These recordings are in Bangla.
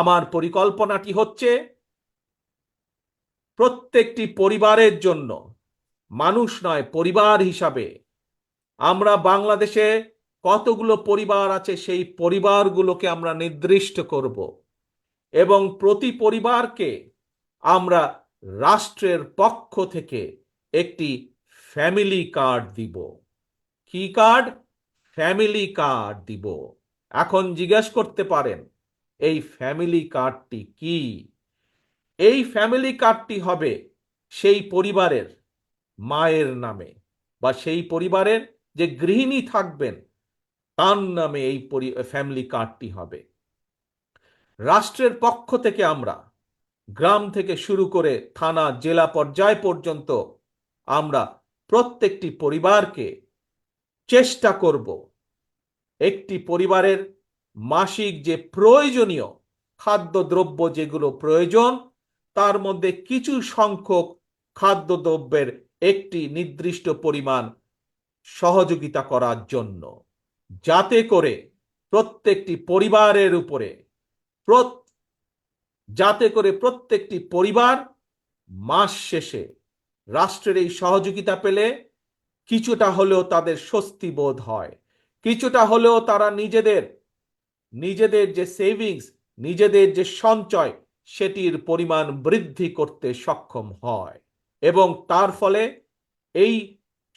আমার পরিকল্পনাটি হচ্ছে প্রত্যেকটি পরিবারের জন্য, মানুষ নয়, পরিবার হিসাবে, আমরা বাংলাদেশে কতগুলো পরিবার আছে সেই পরিবারগুলোকে আমরা নির্দিষ্ট করব এবং প্রতি পরিবারকে আমরা রাষ্ট্রের পক্ষ থেকে একটি ফ্যামিলি কার্ড দিব। কি কার্ড? ফ্যামিলি কার্ড দিব। এখন জিজ্ঞেস করতে পারেন এই ফ্যামিলি কার্ডটি কি? এই ফ্যামিলি কার্ডটি হবে সেই পরিবারের মায়ের নামে বা সেই পরিবারের যে গৃহিণী থাকবেন, তার নামে এই ফ্যামিলি কার্ডটি হবে। রাষ্ট্রের পক্ষ থেকে আমরা গ্রাম থেকে শুরু করে থানা, জেলা পর্যায় পর্যন্ত আমরা প্রত্যেকটি পরিবারকে চেষ্টা করব একটি পরিবারের মাসিক যে প্রয়োজনীয় খাদ্যদ্রব্য যেগুলো প্রয়োজন, তার মধ্যে কিছু সংখ্যক খাদ্যদ্রব্যের একটি নির্দিষ্ট পরিমাণ সহযোগিতা করার জন্য। যাতে করে প্রত্যেকটি পরিবারের উপরে যাতে করে প্রত্যেকটি পরিবার মাস শেষে রাষ্ট্রের এই সহযোগিতা পেলে কিছুটা হলেও তাদের স্বস্তি বোধ হয়। কিছুটা হলেও তারা নিজেদের নিজেদের যে সেভিংস নিজেদের যে সঞ্চয়, সেটির পরিমাণ বৃদ্ধি করতে সক্ষম হয়। এবং তার ফলে এই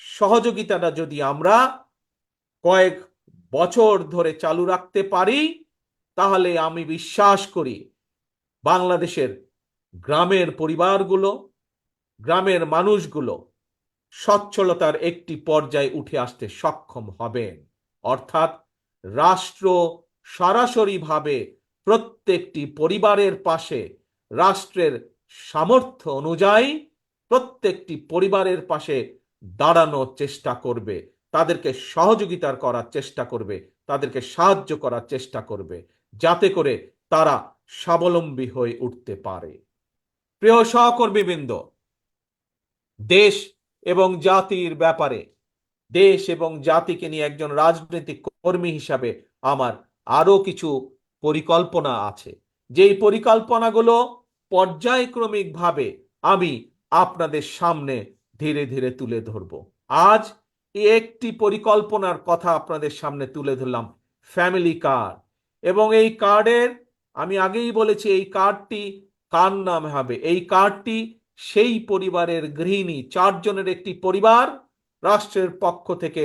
সহযোগিতাটা যদি আমরা কয়েক বছর ধরে চালু রাখতে পারি, তাহলে আমি বিশ্বাস করি বাংলাদেশের গ্রামের পরিবারগুলো, গ্রামের মানুষগুলো সচ্ছলতার একটি পর্যায়ে উঠে আসতে সক্ষম হবেন। অর্থাৎ রাষ্ট্র সরাসরিভাবে প্রত্যেকটি পরিবারের পাশে রাষ্ট্রের সামর্থ্য অনুযায়ী প্রত্যেকটি পরিবারের পাশে দাঁড়ানোর চেষ্টা করবে, তাদেরকে সহযোগিতার করার চেষ্টা করবে, তাদেরকে সাহায্য করার চেষ্টা করবে, যাতে করে তারা স্বাবলম্বী হয়ে উঠতে পারে। প্রিয় সহকর্মীবৃন্দ, দেশ এবং জাতির ব্যাপারে, দেশ এবং জাতিকে নিয়ে একজন রাজনৈতিক কর্মী হিসাবে আমার আরও কিছু পরিকল্পনা আছে। যেই পরিকল্পনাগুলো পর্যায়ক্রমিকভাবে আমি আপনাদের সামনে ধীরে ধীরে তুলে ধরব। আজ একটি পরিকল্পনার কথা আপনাদের সামনে তুলে ধরলাম, ফ্যামিলি কার্ড। এবং এই কার্ডের, আমি আগেই বলেছি, এই কার্ডটি কার নামে হবে? এই কার্ডটি সেই পরিবারের গৃহিণী, চারজনের একটি পরিবার, রাষ্ট্রের পক্ষ থেকে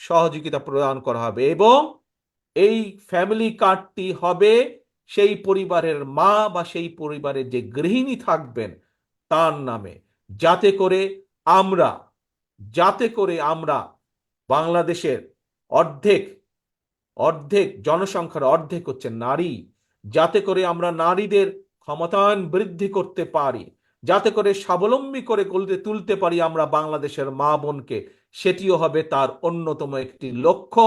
সহযোগিতা প্রদান করা হবে। এবং এই ফ্যামিলি কার্ডটি হবে সেই পরিবারের মা বা সেই পরিবারের যে গৃহিণী থাকবেন তার নামে। যাতে করে আমরা, যাতে করে আমরা বাংলাদেশের অর্ধেক অর্ধেক জনসংখ্যার অর্ধেক হচ্ছে নারী। যাতে করে আমরা নারীদের ক্ষমতায়ন বৃদ্ধি করতে পারি। যাতে করে স্বাবলম্বী করে গলতে তুলতে পারি আমরা বাংলাদেশের মা বোনকে, সেটিও হবে তার অন্যতম একটি লক্ষ্য।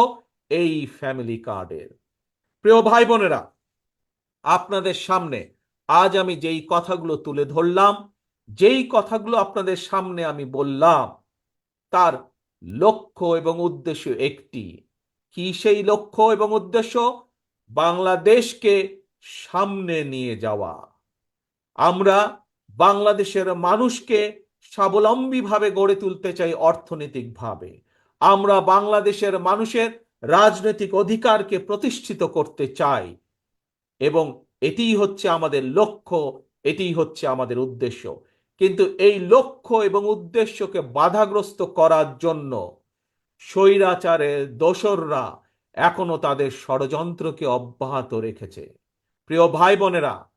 এই ফ্যামিলি কার্ডের প্রিয় ভাই বোনেরা আপনাদের সামনে আজ আমি যেই কথাগুলো তুলে ধরলাম, যেই কথাগুলো আপনাদের সামনে আমি বললাম, তার লক্ষ্য এবং উদ্দেশ্য একটি। কি সেই লক্ষ্য এবং উদ্দেশ্য? বাংলাদেশকে সামনে নিয়ে যাওয়া। আমরা বাংলাদেশের মানুষকে স্বাবলম্বীভাবে গড়ে তুলতে চাই অর্থনৈতিকভাবে। আমরা বাংলাদেশের মানুষের রাজনৈতিক অধিকারকে প্রতিষ্ঠিত করতে চাই এবং এটিই হচ্ছে আমাদের লক্ষ্য, এটিই হচ্ছে আমাদের উদ্দেশ্য। কিন্তু এই লক্ষ্য এবং উদ্দেশ্যকে বাধাগ্রস্ত করার জন্য স্বৈরাচারের দোসররা এখনও তাদের ষড়যন্ত্রকে অব্যাহত রেখেছে। প্রিয় ভাই বোনেরা